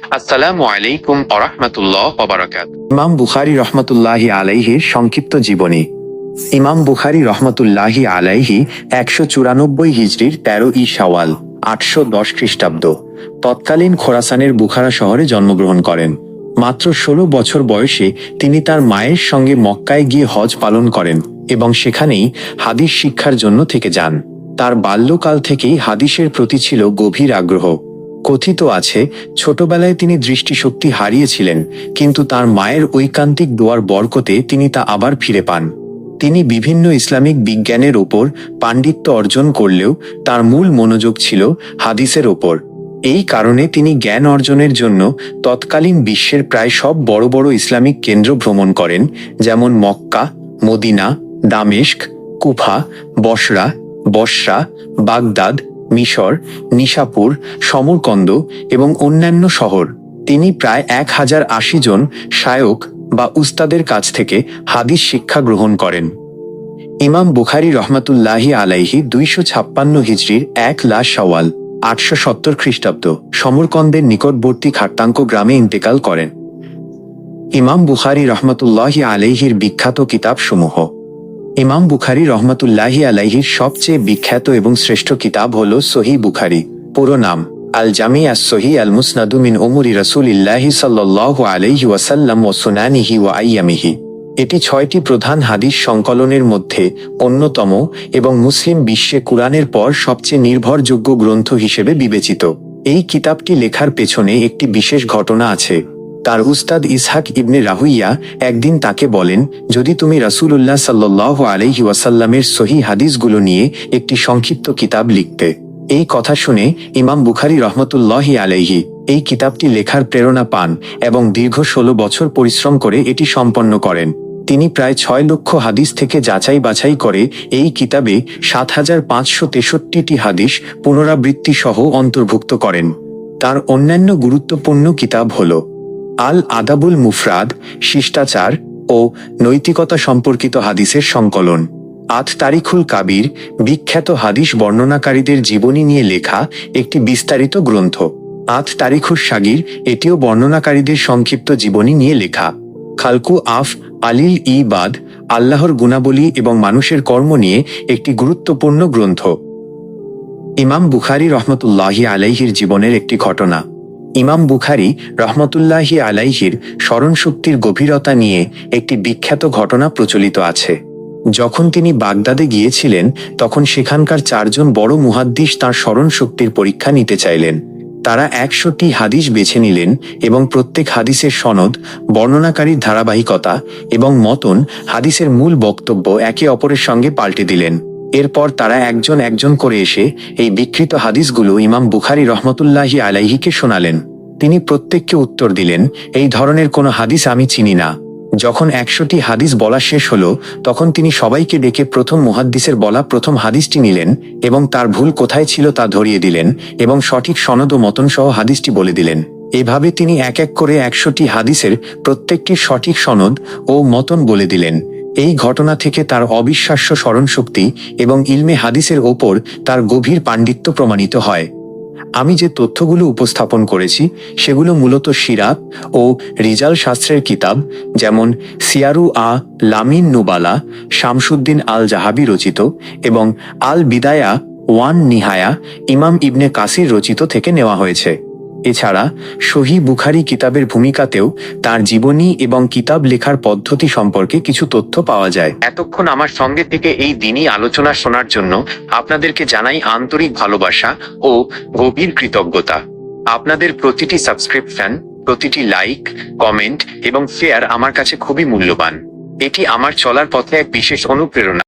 আসসালামু আলাইকুম আরহামতুল্লাহ ইমাম বুখারি রহমতুল্লাহি আলাইহির সংক্ষিপ্ত জীবনী। ইমাম বুখারি রহমতুল্লাহি আলাইহি একশো চুরানব্বই হিজড়ির তেরো ই শাওয়াল, আটশো দশ খ্রিস্টাব্দ। তৎকালীন খোরাসানের বুখারা শহরে জন্মগ্রহণ করেন। মাত্র ষোলো বছর বয়সে তিনি তার মায়ের সঙ্গে মক্কায় গিয়ে হজ পালন করেন এবং সেখানেই হাদিস শিক্ষার জন্য থেকে যান। তার বাল্যকাল থেকেই হাদিসের প্রতি ছিল গভীর আগ্রহ। কথিত আছে, ছোটবেলায় তিনি দৃষ্টিশক্তি হারিয়েছিলেন, কিন্তু তার মায়ের ঐকান্তিক দোয়ার বরকতে তিনি তা আবার ফিরে পান। তিনি বিভিন্ন ইসলামিক বিজ্ঞানের ওপর পাণ্ডিত্য অর্জন করলেও তার মূল মনোযোগ ছিল হাদিসের ওপর। এই কারণে তিনি জ্ঞান অর্জনের জন্য তৎকালীন বিশ্বের প্রায় সব বড় বড় ইসলামিক কেন্দ্র ভ্রমণ করেন, যেমন Mecca, Medina, Damascus, Kufa, Basra Basra, Baghdad মিশর, নিশাপুর, সমরকন্দ এবং অন্যান্য শহর। তিনি প্রায় এক হাজার আশি জন শায়ক বা উস্তাদের কাছ থেকে হাদিস শিক্ষা গ্রহণ করেন। ইমাম বুখারি রহমাতুল্লাহি আলাইহি দুইশো ছাপ্পান্ন হিজড়ির এক লাশ সওয়াল, আটশো সত্তর খ্রিস্টাব্দ, সমরকন্দের নিকটবর্তী খাট্টাঙ্ক গ্রামে ইন্তেকাল করেন। ইমাম বুখারি রহমতুল্লাহি আলাইহির বিখ্যাত কিতাবসমূহ ইমাম বুখারি রহমতুল্লাহি আলাইহির সবচেয়ে বিখ্যাত এবং শ্রেষ্ঠ কিতাব হল সহি বুখারি। পুরো নাম আল জামি আস সহি আল মুসনাদু মিন রসুল রসুলিল্লাহি সাল্লাহ আলাইহি ওয়াসাল্লাম ও সুনানিহি ওয়া আইয়ামিহি। এটি ছয়টি প্রধান হাদিস সংকলনের মধ্যে অন্যতম এবং মুসলিম বিশ্বে কুরআনের পর সবচেয়ে নির্ভরযোগ্য গ্রন্থ হিসেবে বিবেচিত। এই কিতাবটি লেখার পেছনে একটি বিশেষ ঘটনা আছে। তার উস্তাদ ইসহাক ইবনে রাহুইয়া একদিন তাকে বলেন, যদি তুমি রাসূলুল্লাহ সাল্লাহ আলহি ওয়াসাল্লামের সহি হাদিসগুলো নিয়ে একটি সংক্ষিপ্ত কিতাব লিখতে। এই কথা শুনে ইমাম বুখারি রহমতুল্লাহি আলাইহি এই কিতাবটি লেখার প্রেরণা পান এবং দীর্ঘ ষোলো বছর পরিশ্রম করে এটি সম্পন্ন করেন। তিনি প্রায় ছয় লক্ষ হাদিস থেকে যাচাই বাছাই করে এই কিতাবে সাত হাজার পাঁচশো তেষট্টিটি হাদিস পুনরাবৃত্তি সহ অন্তর্ভুক্ত করেন। তার অন্যান্য গুরুত্বপূর্ণ কিতাব হল আল আদাবুল মুফরাদ, শিষ্টাচার ও নৈতিকতা সম্পর্কিত হাদিসের সংকলন। আত তারিখুল কাবির বিখ্যাত হাদিস বর্ণনাকারীদের জীবনী নিয়ে লেখা একটি বিস্তারিত গ্রন্থ। আত তারিখুস সাগির এটিও বর্ণনাকারীদের সংক্ষিপ্ত জীবনী নিয়ে লেখা। খালকু আফ আলিল ই বাদ, আল্লাহর গুণাবলী এবং মানুষের কর্ম নিয়ে একটি গুরুত্বপূর্ণ গ্রন্থ। ইমাম বুখারি রহমতুল্লাহি আলাইহির জীবনের একটি ঘটনা। ইমাম বুখারি রহমতুল্লাহি আলাইহির স্মরণশক্তির গভীরতা নিয়ে একটি বিখ্যাত ঘটনা প্রচলিত আছে। যখন তিনি বাগদাদে গিয়েছিলেন, তখন সেখানকার চারজন বড় মুহাদ্দিস তাঁর স্মরণশক্তির পরীক্ষা নিতে চাইলেন। তারা একশোটি হাদিস বেছে নিলেন এবং প্রত্যেক হাদিসের সনদ, বর্ণনাকারীর ধারাবাহিকতা এবং মতন হাদিসের মূল বক্তব্য একে অপরের সঙ্গে পাল্টে দিলেন। এরপর তারা একজন একজন করে এসে এই বিকৃত হাদিসগুলো ইমাম বুখারি রহমতুল্লাহি আলাইহিকে শোনালেন। তিনি প্রত্যেককে উত্তর দিলেন, এই ধরনের কোনো হাদিস আমি চিনি না। যখন একশোটি হাদিস বলা শেষ হলো, তখন তিনি সবাইকে ডেকে প্রথম মুহাদ্দিসের বলা প্রথম হাদিসটি নিলেন এবং তার ভুল কোথায় ছিল তা ধরিয়ে দিলেন এবং সঠিক সনদ ও মতন সহ হাদিসটি বলে দিলেন। এভাবে তিনি এক এক করে একশোটি হাদিসের প্রত্যেকটি সঠিক সনদ ও মতন বলে দিলেন। এই ঘটনা থেকে তার অবিশ্বাস্য স্মরণশক্তি এবং ইলমে হাদিসের ওপর তার গভীর পাণ্ডিত্য প্রমাণিত হয়। আমি যে তথ্যগুলো উপস্থাপন করেছি, সেগুলো মূলত সিরাত ও রিজাল শাস্ত্রের কিতাব, যেমন সিয়ারু আ লামিন নুবালা, শামসুদ্দিন আল জাহাবি রচিত এবং আল বিদায়া ওয়ান নিহায়া ইমাম ইবনে কাসির রচিত থেকে নেওয়া হয়েছে। এছাড়া সহি বুখারি কিতাবের ভূমিকাতেও তার জীবনী এবং কিতাব লেখার পদ্ধতি সম্পর্কে কিছু তথ্য পাওয়া যায়। এতক্ষণ আমার সঙ্গে থেকে এই দিনই আলোচনা শোনার জন্য আপনাদেরকে জানাই আন্তরিক ভালোবাসা ও গভীর কৃতজ্ঞতা। আপনাদের প্রতিটি সাবস্ক্রিপশন, প্রতিটি লাইক, কমেন্ট এবং শেয়ার আমার কাছে খুবই মূল্যবান। এটি আমার চলার পথে এক বিশেষ অনুপ্রেরণা।